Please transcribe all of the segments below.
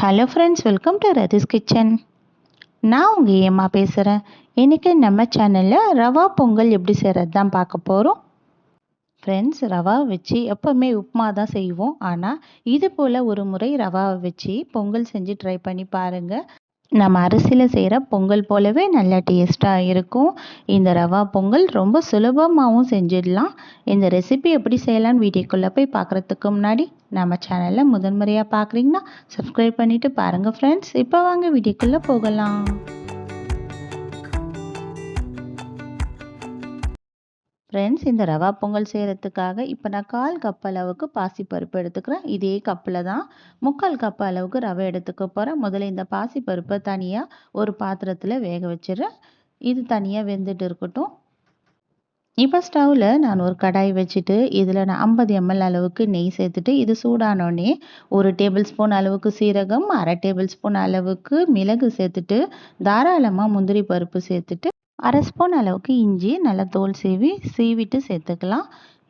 Hello friends welcome to Rathi's kitchen நான் உங்கள் ஏமா பேசுகிறேன் இன்றைக்கி நம்ம சேனலில் ரவா பொங்கல் எப்படி செய்கிறது தான் பார்க்க போகிறோம் ஃப்ரெண்ட்ஸ் ரவா வச்சு எப்போவுமே உப்புமா தான் செய்வோம். ஆனால் இது போல் ஒரு முறை ரவாவை வச்சு பொங்கல் செஞ்சு ட்ரை பண்ணி பாருங்கள் நம்ம அரிசியில் செய்கிற பொங்கல் போலவே நல்லா டேஸ்ட்டாக இருக்கும். இந்த ரவா பொங்கல் ரொம்ப சுலபமாகவும் செஞ்சிடலாம். இந்த ரெசிபி எப்படி செய்யலாம்னு வீடியோக்குள்ளே போய் பார்க்குறதுக்கு முன்னாடி நம்ம சேனலில் முதன்முறையாக பார்க்குறீங்கன்னா சப்ஸ்கிரைப் பண்ணிவிட்டு பாருங்கள் ஃப்ரெண்ட்ஸ் இப்போ வாங்க வீடியோக்குள்ளே போகலாம். ஃப்ரெண்ட்ஸ் இந்த ரவா பொங்கல் செய்கிறதுக்காக இப்போ நான் கால் கப் அளவுக்கு பாசிப்பருப்பு எடுத்துக்கிறேன். இதே கப்பில் தான் முக்கால் கப் அளவுக்கு ரவை எடுத்துக்க போகிறேன் முதல்ல இந்த பாசிப்பருப்பை தனியாக ஒரு பாத்திரத்தில் வேக வச்சிடுறேன். இது தனியாக வெந்துட்டு இருக்கட்டும். இப்போ ஸ்டவ்வில் நான் ஒரு கடாய் வச்சுட்டு இதில் நான் ஐம்பது எம்எல் அளவுக்கு நெய் சேர்த்துட்டு இது சூடானோடனே ஒரு டேபிள் ஸ்பூன் அளவுக்கு சீரகம் அரை டேபிள் ஸ்பூன் அளவுக்கு மிளகு சேர்த்துட்டு தாராளமாக முந்திரி பருப்பு சேர்த்துட்டு அரை ஸ்பூன் அளவுக்கு இஞ்சி நல்லா தோல் சீவி சீவிட்டு சேர்த்துக்கலாம்.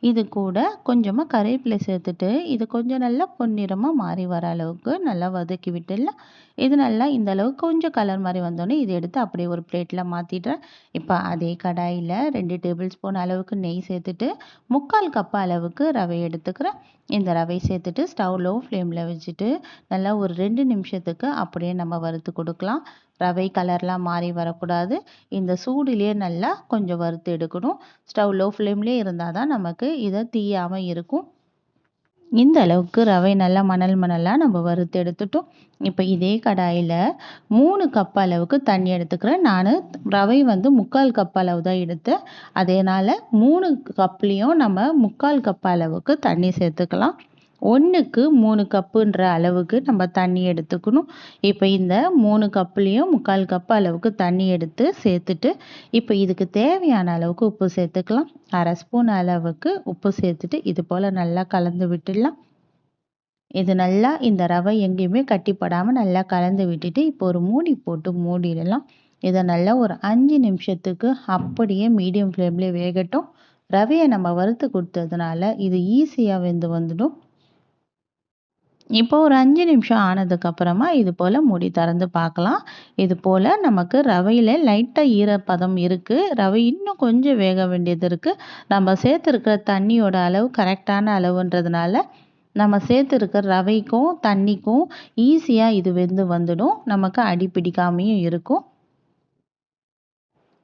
இது கூட கொஞ்சமாக கருவேப்பிலை சேர்த்துட்டு இது கொஞ்சம் நல்லா பொன்னிறமாக மாறி வர அளவுக்கு நல்லா வதக்கி விட்டுல இது நல்லா இந்த அளவுக்கு கொஞ்சம் கலர் மாதிரி வந்தோடனே இதை எடுத்து அப்படியே ஒரு பிளேட்டில் மாற்றிடுறேன் இப்போ அதே கடாயில் ரெண்டு டேபிள் ஸ்பூன் அளவுக்கு நெய் சேர்த்துட்டு முக்கால் கப் அளவுக்கு ரவை எடுத்துக்கிறேன். இந்த ரவை சேர்த்துட்டு ஸ்டவ் லோ ஃப்ளேமில் வச்சுட்டு நல்லா ஒரு ரெண்டு நிமிஷத்துக்கு அப்படியே நம்ம வறுத்து கொடுக்கலாம். ரவை கலர்லாம் மாறி வரக்கூடாது. இந்த சூடுலேயே நல்லா கொஞ்சம் வறுத்து எடுக்கணும். ஸ்டவ் லோ ஃப்ளேம்லேயே இருந்தால் தான் நமக்கு இதை தீயாமல் இருக்கும். இந்த அளவுக்கு ரவை நல்லா மணல் மணலாக நம்ம வறுத்து எடுத்துட்டோம். இப்போ இதே கடாயில் மூணு கப் அளவுக்கு தண்ணி எடுத்துக்கிறேன். நான் ரவை வந்து முக்கால் கப் அளவு தான் எடுத்தேன். அதனால் மூணு கப்லேயும் நம்ம முக்கால் கப் அளவுக்கு தண்ணி சேர்த்துக்கலாம். ஒன்றுக்கு மூணு கப்புன்ற அளவுக்கு நம்ம தண்ணி எடுத்துக்கணும். இப்போ இந்த மூணு கப்புலேயும் முக்கால் கப்பு அளவுக்கு தண்ணி எடுத்து சேர்த்துட்டு இப்போ இதுக்கு தேவையான அளவுக்கு உப்பு சேர்த்துக்கலாம். அரை ஸ்பூன் அளவுக்கு உப்பு சேர்த்துட்டு இது போல் நல்லா கலந்து விட்டுடலாம். இது நல்லா இந்த ரவை எங்கேயுமே கட்டிப்படாமல் நல்லா கலந்து விட்டுட்டு இப்போ ஒரு மூடி போட்டு மூடிடலாம். இதை நல்லா ஒரு அஞ்சு நிமிஷத்துக்கு அப்படியே மீடியம் ஃப்ளேம்லேயே வேகட்டும். ரவையை நம்ம வறுத்து கொடுத்ததுனால இது ஈஸியாக வெந்து வந்துடும். இப்போ ஒரு அஞ்சு நிமிஷம் ஆனதுக்கப்புறமா இது போல் மூடி திறந்து பார்க்கலாம். இது போல் நமக்கு ரவையில் லைட்டாக ஈரப்பதம் இருக்குது ரவை இன்னும் கொஞ்சம் வேக வேண்டியது இருக்குது நம்ம சேர்த்துருக்கிற தண்ணியோட அளவு கரெக்டான அளவுன்றதுனால நம்ம சேர்த்துருக்கிற ரவைக்கும் தண்ணிக்கும் ஈஸியாக இது வெந்து வந்துடும். நமக்கு அடி பிடிக்காமையும் இருக்கும்.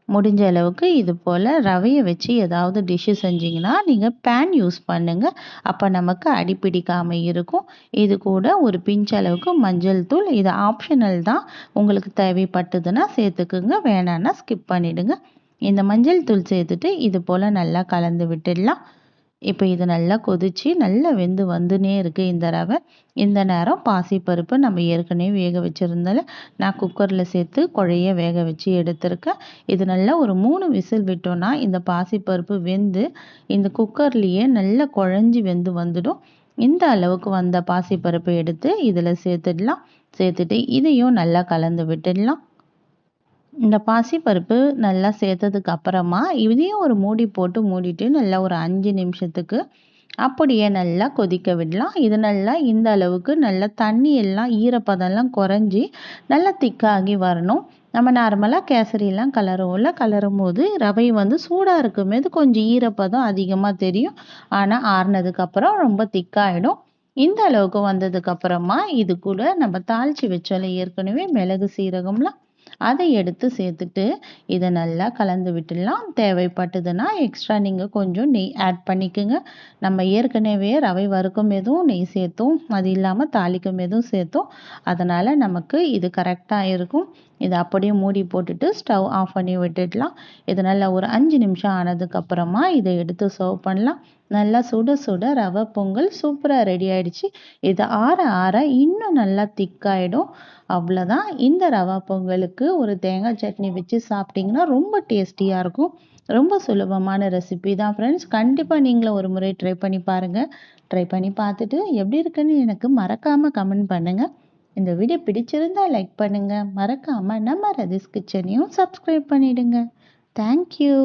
முடிஞ்ச அளவுக்கு இது போல் ரவையை வச்சு ஏதாவது டிஷ்ஷு செஞ்சிங்கன்னா நீங்கள் பேன் யூஸ் பண்ணுங்கள் அப்போ நமக்கு அடிப்பிடிக்காமல் இருக்கும். இது கூட ஒரு பிஞ்ச் அளவுக்கு மஞ்சள் தூள். இது ஆப்ஷனல் தான். உங்களுக்கு தேவைப்பட்டதுன்னா சேர்த்துக்குங்க. வேணான்னா ஸ்கிப் பண்ணிவிடுங்க இந்த மஞ்சள் தூள் சேர்த்துட்டு இது போல் நல்லா கலந்து விட்டுடலாம். இப்போ இது நல்லா கொதித்து நல்லா வெந்து வந்துனே இருக்குது இந்த ரவை. இந்த நேரம் பாசிப்பருப்பு நம்ம ஏற்கனவே வேக வச்சுருந்தால நான் குக்கரில் சேர்த்து குழைய வேக வச்சு எடுத்திருக்கேன். இது நல்லா ஒரு மூணு விசில் விட்டோன்னா இந்த பாசிப்பருப்பு வெந்து இந்த குக்கர்லேயே நல்லா குழஞ்சி வெந்து வந்துடும். இந்த அளவுக்கு வந்த பாசிப்பருப்பை எடுத்து இதில் சேர்த்துடலாம். சேர்த்துட்டு இதையும் நல்லா கலந்து விட்டுடலாம். இந்த பாசிப்பருப்பு நல்லா சேர்த்ததுக்கு அப்புறமா இதையும் ஒரு மூடி போட்டு மூடிட்டு நல்லா ஒரு அஞ்சு நிமிஷத்துக்கு அப்படியே நல்லா கொதிக்க விடலாம். இது நல்லா இந்த அளவுக்கு நல்லா தண்ணி எல்லாம் ஈரப்பதம்லாம் குறைஞ்சி நல்லா திக்காகி வரணும். நம்ம நார்மலாக கேசரியெல்லாம் கலருவோம்ல கலரும் போது ரவை வந்து சூடாக இருக்கும்போது கொஞ்சம் ஈரப்பதம் அதிகமாக தெரியும். ஆனால் ஆறுனதுக்கப்புறம் ரொம்ப திக்காயிடும். இந்த அளவுக்கு வந்ததுக்கப்புறமா இது கூட நம்ம தாளித்து வச்சோம்ல ஏற்கனவே மிளகு சீரகம்லாம் அதை எடுத்து சேர்த்துட்டு இதை நல்லா கலந்து விட்டுடலாம். தேவைப்பட்டதுன்னா எக்ஸ்ட்ரா நீங்கள் கொஞ்சம் நெய் ஆட் பண்ணிக்கோங்க. நம்ம ஏற்கனவே ரவை வறுக்கும் எதுவும் நெய் சேர்த்தோம். அது இல்லாமல் தாளிக்கும் எதுவும் சேர்த்தோம். அதனால் நமக்கு இது கரெக்டாக இருக்கும். இதை அப்படியே மூடி போட்டுட்டு ஸ்டவ் ஆஃப் பண்ணி விட்டுடலாம். இது நல்லா ஒரு அஞ்சு நிமிஷம் ஆனதுக்கப்புறமா இதை எடுத்து சர்வ் பண்ணலாம். நல்லா சுட சுட ரவை பொங்கல் சூப்பராக ரெடி ஆயிடுச்சு. இது ஆற ஆற இன்னும் நல்லா திக்காயிடும் அவ்வளோதான் இந்த ரவா பொங்கலுக்கு ஒரு தேங்காய் சட்னி வச்சு சாப்பிட்டிங்கன்னா ரொம்ப டேஸ்டியாக இருக்கும். ரொம்ப சுலபமான ரெசிபி தான் ஃப்ரெண்ட்ஸ் கண்டிப்பாக நீங்களும் ஒரு முறை ட்ரை பண்ணி பாருங்கள் ட்ரை பண்ணி பார்த்துட்டு எப்படி இருக்குன்னு எனக்கு மறக்காமல் கமெண்ட் பண்ணுங்கள் இந்த வீடியோ பிடிச்சிருந்தா லைக் பண்ணுங்கள் மறக்காமல் நம்ம ரதிஸ் கிச்சனையும் சப்ஸ்கிரைப் பண்ணிவிடுங்க தேங்க்யூ